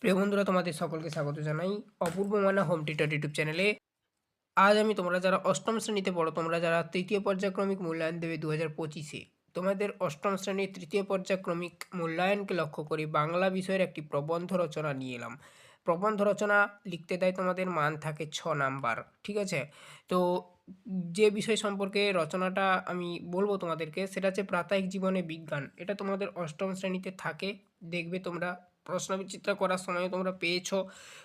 প্রিয় বন্ধুরা, তোমাদের সকলকে স্বাগত জানাই অপূর্ব মানা হোম টিটার ইউটিউব চ্যানেলে। আজ আমি তোমরা যারা অষ্টম শ্রেণীতে পড়ো, তোমরা যারা তৃতীয় পর্যায়ক্রমিক মূল্যায়ন দেবে দু হাজার পঁচিশে, তোমাদের অষ্টম শ্রেণির তৃতীয় পর্যায়ক্রমিক মূল্যায়নকে লক্ষ্য করে বাংলা বিষয়ের একটি প্রবন্ধ রচনা নিয়ে এলাম। প্রবন্ধ রচনা লিখতে দেয় তোমাদের মান থাকে ছ নাম্বার, ঠিক আছে? তো যে বিষয় সম্পর্কে রচনাটা আমি বলব তোমাদেরকে, সেটা হচ্ছে প্রাত্যহিক জীবনে বিজ্ঞান। এটা তোমাদের অষ্টম শ্রেণীতে থাকে, দেখবে তোমরা প্রশ্নবিচিত্রা করার সময় তোমরা পেয়েছ।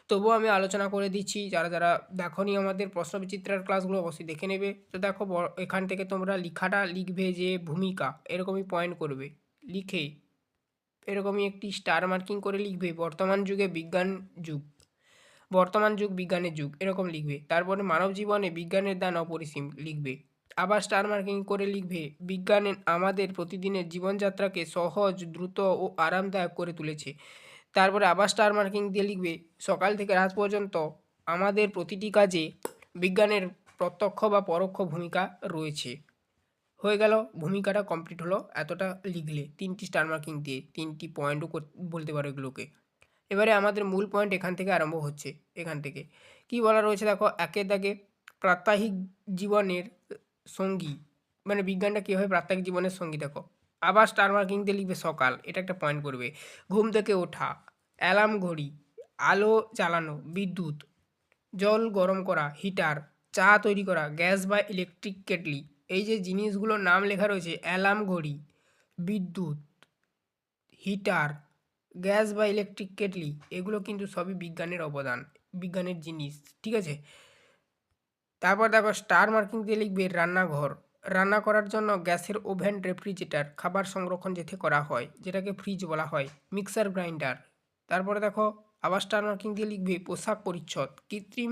তবুও আমি আলোচনা করে দিচ্ছি, যারা যারা দেখোনি আমাদের প্রশ্নবিচিত্রার ক্লাসগুলো অবশ্যই দেখে নেবে। তো দেখো এখান থেকে তোমরা লেখাটা লিখবে যে ভূমিকা, এরকমই পয়েন্ট করবে, লিখে এরকমই একটি স্টার মার্কিং করে লিখবে, বর্তমান যুগে বিজ্ঞান যুগ, বর্তমান যুগ বিজ্ঞানের যুগ, এরকম লিখবে। তারপরে মানব জীবনে বিজ্ঞানের দান অপরিসীম লিখবে। আবার স্টার মার্কিং করে লিখবে, বিজ্ঞানের আমাদের প্রতিদিনের জীবনযাত্রাকে সহজ, দ্রুত ও আরামদায়ক করে তুলেছে। তারপরে আবার স্টার মার্কিং দিয়ে লিখবে, সকাল থেকে রাত পর্যন্ত আমাদের প্রতিটি কাজে বিজ্ঞানের প্রত্যক্ষ বা পরোক্ষ ভূমিকা রয়েছে। হয়ে গেল, ভূমিকাটা কমপ্লিট হলো এতটা লিখলে তিনটি স্টার মার্কিং দিয়ে, তিনটি পয়েন্টও বলতে পারো এগুলোকে। এবারে আমাদের মূল পয়েন্ট এখান থেকে আরম্ভ হচ্ছে, এখান থেকে। কি বলা রয়েছে দেখো, একের দাগে প্রাত্যহিক জীবনের সঙ্গী মানে বিজ্ঞানটা কীভাবে প্রাত্যহিক জীবনের সঙ্গী দেখো। আবার স্টার মার্কিং দিয়ে লিখবে সকাল, এটা একটা পয়েন্ট করবে। ঘুম থেকে ওঠা অ্যালার্ম ঘড়ি, আলো চালানো বিদ্যুৎ, জল গরম করা হিটার চা তৈরি করা গ্যাস বা ইলেকট্রিক কেটলি এই যে জিনিসগুলোর নাম লেখা রয়েছে, অ্যালার্ম ঘড়ি, বিদ্যুৎ, হিটার, গ্যাস বা ইলেকট্রিক কেটলি, এগুলো কিন্তু সবই বিজ্ঞানের অবদান, বিজ্ঞানের জিনিস, ঠিক আছে? তারপর দেখো, স্টার মার্কিং দিয়ে লিখবে রান্নাঘর। রান্না করার জন্য গ্যাসের ওভেন, রেফ্রিজারেটর, খাবার সংরক্ষণ যেতে করা হয়, যেটাকে ফ্রিজ বলা হয়, মিক্সার গ্রাইন্ডার। তারপরে দেখো, আবার স্টার মার্কিং দিয়ে লিখবে পোশাক পরিচ্ছদ, কৃত্রিম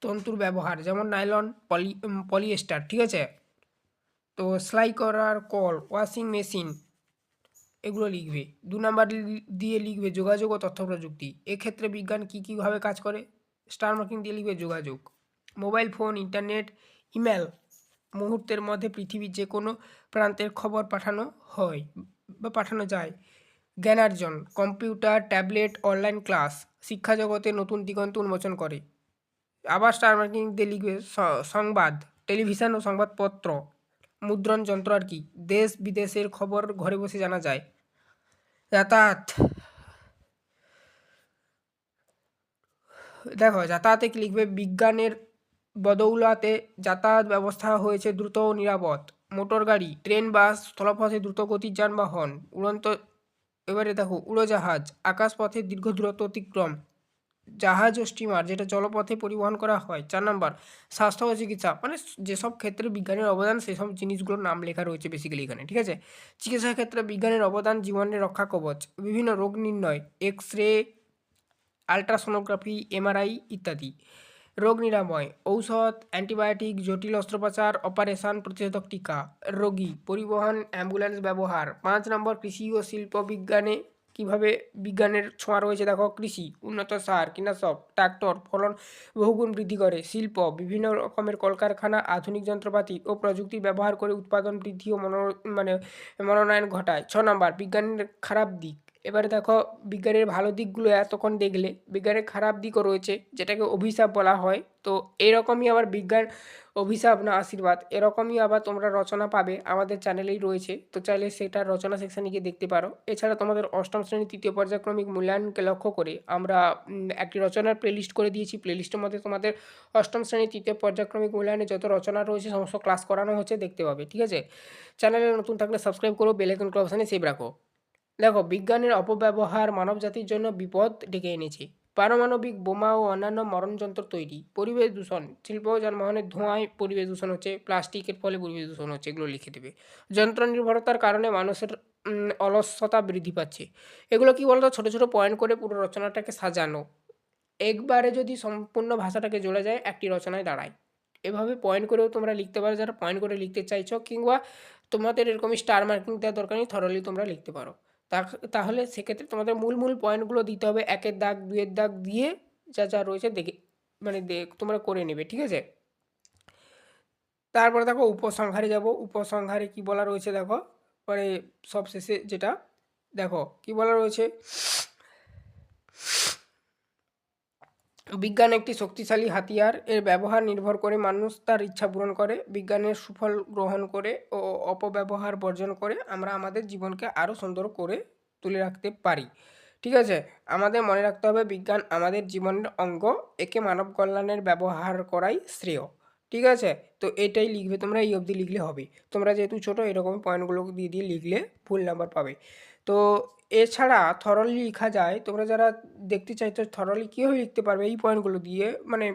তন্তুর ব্যবহার, যেমন নাইলন, পলি পলিয়েস্টার, ঠিক আছে? তো সেলাই করার কল ওয়াশিং মেশিন, এগুলো লিখবে। দু নাম্বার দিয়ে লিখবে যোগাযোগ ও তথ্য প্রযুক্তি। এক্ষেত্রে বিজ্ঞান কী কীভাবে কাজ করে? স্টার মার্কিং দিয়ে লিখবে যোগাযোগ। মোবাইল, ফোন, ইন্টারনেট, ইমেল, মুহূর্তের মধ্যে পৃথিবীর যে কোনো প্রান্তের খবর পাঠানো হয় বা পাঠানো যায়। জ্ঞানার্জন, কম্পিউটার, ট্যাবলেট, অনলাইন ক্লাস, শিক্ষা জগতে নতুন দিগন্ত উন্মোচন করে। আবার স্টার মার্কিং দিয়ে লিখবে সংবাদ, টেলিভিশন ও সংবাদপত্র। মুদ্রণ যন্ত্র আর কি। দেশ বিদেশের খবর ঘরে বসে জানা যায়। যাতায়াত। দেখো, যাতায়াতে লিখবে? বিজ্ঞানের বদৌলাতে যাতায়াত ব্যবস্থা হয়েছে দ্রুত ও নিরাপদ। মোটর গাড়ি, ট্রেন, বাস, স্থলপথে দ্রুতগতির যানবাহন, উড়ন্ত, এবারে দেখো, উড়োজাহাজ, আকাশপথে দীর্ঘ দূরত্ব অতিক্রম। জাহাজ ও স্টিমার যেটা জলপথে পরিবহন করা হয়। চার নম্বর, স্বাস্থ্য ও চিকিৎসা। মানে যেসব ক্ষেত্রে বিজ্ঞানের অবদান, সেসব জিনিসগুলোর নাম লেখা রয়েছে বেসিক্যালি এখানে, ঠিক আছে? চিকিৎসার ক্ষেত্রে বিজ্ঞানের অবদান, জীবনের রক্ষা কবচ, বিভিন্ন রোগ নির্ণয় এক্স রে আলট্রাসোনোগ্রাফি এমআরআই ইত্যাদি। রোগ নিরাময়, ঔষধ অ্যান্টিবায়োটিক জটিল অস্ত্রোপচার অপারেশন প্রতিষেধক টিকা, রোগী, পরিবহন অ্যাম্বুলেন্স ব্যবহার। পাঁচ নম্বর, কৃষি ও শিল্প বিজ্ঞানে কীভাবে বিজ্ঞানের ছোঁয়া রয়েছে? দেখো, কৃষি, উন্নত সার, কীটনাশক, ট্রাক্টর, ফলন, বহুগুণ বৃদ্ধি করে। শিল্প, বিভিন্ন রকমের কলকারখানা, আধুনিক যন্ত্রপাতি ও প্রযুক্তি ব্যবহার করে উৎপাদন বৃদ্ধি ও মনো মানে মনোনয়ন ঘটায়। ছ নম্বর, বিজ্ঞানের খারাপ দিক। এবারে দেখো বিজ্ঞানের ভালো দিকগুলো এতক্ষণ দেখলে, বিজ্ঞানের খারাপ দিকও রয়েছে, যেটাকে অভিশাপ বলা হয়। তো এরকমই আবার বিজ্ঞান, অভিশাপ না আশীর্বাদ, এরকমই আবার তোমরা রচনা পাবে আমাদের চ্যানেলেই রয়েছে। তো চাইলে সেটা রচনা সেকশানে গিয়ে দেখতে পারো। এছাড়া তোমাদের অষ্টম শ্রেণির তৃতীয় পর্যায়ক্রমিক মূল্যায়নকে লক্ষ্য করে আমরা একটি রচনার প্লেলিস্ট করে দিয়েছি। প্লেলিস্টের মধ্যে তোমাদের অষ্টম শ্রেণির তৃতীয় পর্যায়ক্রমিক মূল্যায়নে যত রচনা রয়েছে, সমস্ত ক্লাস করানো হচ্ছে, দেখতে পাবে, ঠিক আছে? চ্যানেলে নতুন থাকলে সাবস্ক্রাইব করো বেলাইকন অপশানে সেভ রাখো। দেখো, বিজ্ঞানের অপব্যবহার মানবজাতির জন্য বিপদ ডেকে এনেছে। পারমাণবিক বোমা ও অন্যান্য মরণযন্ত্র তৈরি। পরিবেশ দূষণ, শিল্প যানবাহনের ধোঁয়ায় পরিবেশ দূষণ হচ্ছে, প্লাস্টিকের ফলে পরিবেশ দূষণ হচ্ছে, এগুলো লিখে দেবে। যন্ত্র নির্ভরতার কারণে মানুষের অলসতা বৃদ্ধি পাচ্ছে। এগুলো কি বলতো? ছোটো ছোটো পয়েন্ট করে পুরো রচনাটাকে সাজানো। একবারে যদি সম্পূর্ণ ভাষাটাকে জোড়া যায়, একটি রচনায় দাঁড়ায়। এভাবে পয়েন্ট করেও তোমরা লিখতে পারো। যারা পয়েন্ট করে লিখতে চাইছো, কিংবা তোমাদের এরকম স্টার মার্কিং দেওয়ার দরকার নেই থরলি তোমরা লিখতে পারো। তাহলে সেক্ষেত্রে তোমাদের মূল মূল পয়েন্টগুলো দিতে হবে একের দাগ দুয়ের দাগ দিয়ে যা যা রয়েছে দেখে মানে তোমরা করে নেবে, ঠিক আছে? তারপরে দেখো উপসংহারে যাব। উপসংহারে কি বলা রয়েছে দেখো? পরে সবশেষে যেটা, দেখো কি বলা রয়েছে? বিজ্ঞান একটি শক্তিশালী হাতিয়ার। এর ব্যবহার নির্ভর করে মানুষ তার ইচ্ছা পূরণ করে, বিজ্ঞানের সুফল গ্রহণ করে ও অপব্যবহার বর্জন করে। আমরা আমাদের জীবনকে আরও সুন্দর করে তুলে রাখতে পারি। ঠিক আছে? আমাদের মনে রাখতে হবে বিজ্ঞান আমাদের জীবনের অঙ্গ। একে মানব কল্যাণের ব্যবহার করাই শ্রেয়। ঠিক আছে? তো এটাই লিখবে তোমরা, এই অবধি লিখলে হবে। তোমরা যেহেতু ছোটো, এরকম পয়েন্টগুলো দিয়ে দিয়ে লিখলে ভুল নাম্বার পাবে। তো এছাড়া থরলি লেখা যায়। তোমরা যারা দেখতে চাইছো থরলি কীভাবে লিখতে পারবে এই পয়েন্টগুলো দিয়ে মানে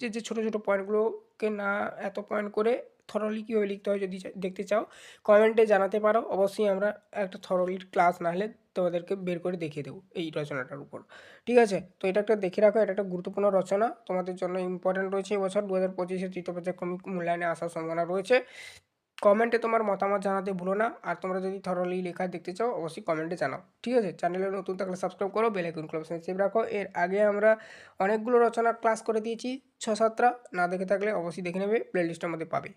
যে যে ছোটো ছোটো পয়েন্টগুলোকে না এত পয়েন্ট করে থরলি কীভাবে লিখতে হয় যদি দেখতে চাও কমেন্টে জানাতে পারো। অবশ্যই আমরা একটা থরলির ক্লাস না হলে তোমাদেরকে বের করে দেখিয়ে দেবো এই রচনাটার উপর। ঠিক আছে? তো এটা একটা দেখে রাখো, এটা একটা গুরুত্বপূর্ণ রচনা। তোমাদের জন্য ইম্পর্টেন্ট রয়েছে এবছর। দু হাজার পঁচিশে তৃতীয় পর্যায়ক্রমিক মূল্যায়নে আসার সম্ভাবনা রয়েছে। কমেন্টে তোমার মতামত জানাতে ভুলো না। আর তোমরা যদি থরলি লেখা দেখতে চাও, অবশ্যই কমেন্টে জানাও। ঠিক আছে? চ্যানেলে নতুন থাকলে সাবস্ক্রাইব করো বেল আইকন ক্লাব সেভ রাখো। এর আগে আমরা অনেকগুলো রচনা ক্লাস করে দিয়েছি ছ সাতটা না দেখে থাকলে অবশ্যই দেখে নেবে প্লেলিস্টের মধ্যে পাবে।